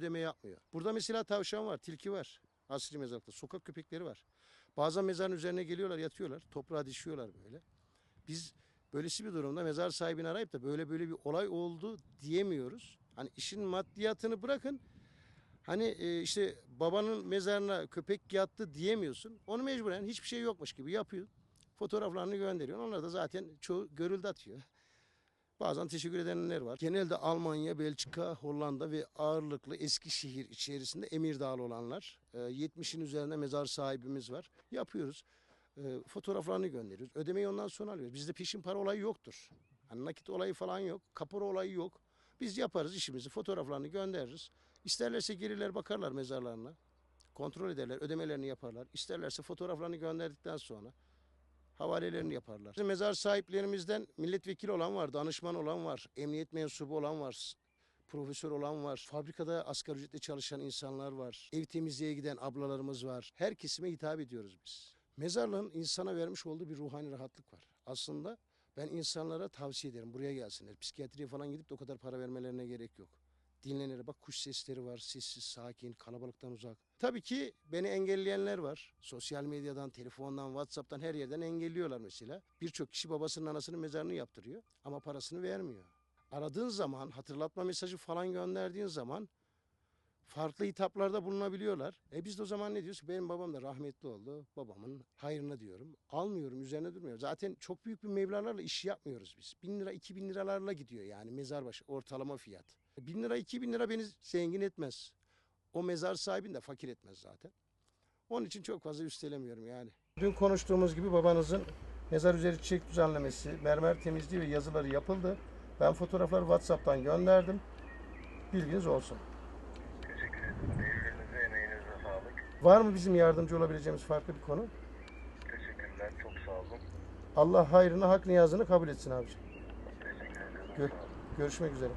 ödeme yapmıyor. Burada mesela tavşan var, tilki var. Asri mezarlıkta. Sokak köpekleri var. Bazen mezarın üzerine geliyorlar, yatıyorlar. Toprağa dişiyorlar böyle. Biz böylesi bir durumda mezar sahibini arayıp da böyle böyle bir olay oldu diyemiyoruz. Hani işin maddiyatını bırakın. Hani e, işte babanın mezarına köpek yattı diyemiyorsun. Onu mecburen hiçbir şey yokmuş gibi yapıyor. Fotoğraflarını gönderiyor. Onlar da zaten çoğu görüldü atıyor. Bazen teşekkür edenler var. Genelde Almanya, Belçika, Hollanda ve ağırlıklı Eskişehir içerisinde Emirdağlı olanlar. E, 70'in üzerinde mezar sahibimiz var. Yapıyoruz. E, fotoğraflarını gönderiyoruz. Ödemeyi ondan sonra alıyoruz. Bizde peşin para olayı yoktur. Hani nakit olayı falan yok. Kapora olayı yok. Biz yaparız işimizi, fotoğraflarını göndeririz. İsterlerse gelirler bakarlar mezarlarına. Kontrol ederler, ödemelerini yaparlar. İsterlerse fotoğraflarını gönderdikten sonra havalelerini yaparlar. Mezar sahiplerimizden milletvekili olan var, danışman olan var, emniyet mensubu olan var, profesör olan var, fabrikada asgari ücretle çalışan insanlar var, ev temizliğe giden ablalarımız var. Her kesime hitap ediyoruz biz. Mezarlığın insana vermiş olduğu bir ruhani rahatlık var. Aslında ben insanlara tavsiye ederim buraya gelsinler. Psikiyatriye falan gidip de o kadar para vermelerine gerek yok. Dinlenir. Bak kuş sesleri var. Sessiz, sakin, kalabalıktan uzak. Tabii ki beni engelleyenler var. Sosyal medyadan, telefondan, WhatsApp'tan her yerden engelliyorlar mesela. Birçok kişi babasının anasının mezarını yaptırıyor ama parasını vermiyor. Aradığın zaman, hatırlatma mesajı falan gönderdiğin zaman farklı hitaplarda bulunabiliyorlar. E biz de o zaman ne diyoruz? Benim babam da rahmetli oldu. Babamın hayrına diyorum. Almıyorum, üzerine durmuyorum. Zaten çok büyük bir mevlalarla iş yapmıyoruz biz. Bin lira, iki bin liralarla gidiyor yani mezar başı ortalama fiyat. Bin lira, iki bin lira beni zengin etmez. O mezar sahibini de fakir etmez zaten. Onun için çok fazla üstelemiyorum yani. Dün konuştuğumuz gibi babanızın mezar üzeri çiçek düzenlemesi, mermer temizliği ve yazıları yapıldı. Ben fotoğrafları WhatsApp'tan gönderdim. Bilginiz olsun. Teşekkür ederim. Ellerinize, emeğinize sağlık. Var mı bizim yardımcı olabileceğimiz farklı bir konu? Teşekkürler. Çok sağ olun. Allah hayrını, hak niyazını kabul etsin abiciğim. Teşekkür ederim. Gör- görüşmek üzere.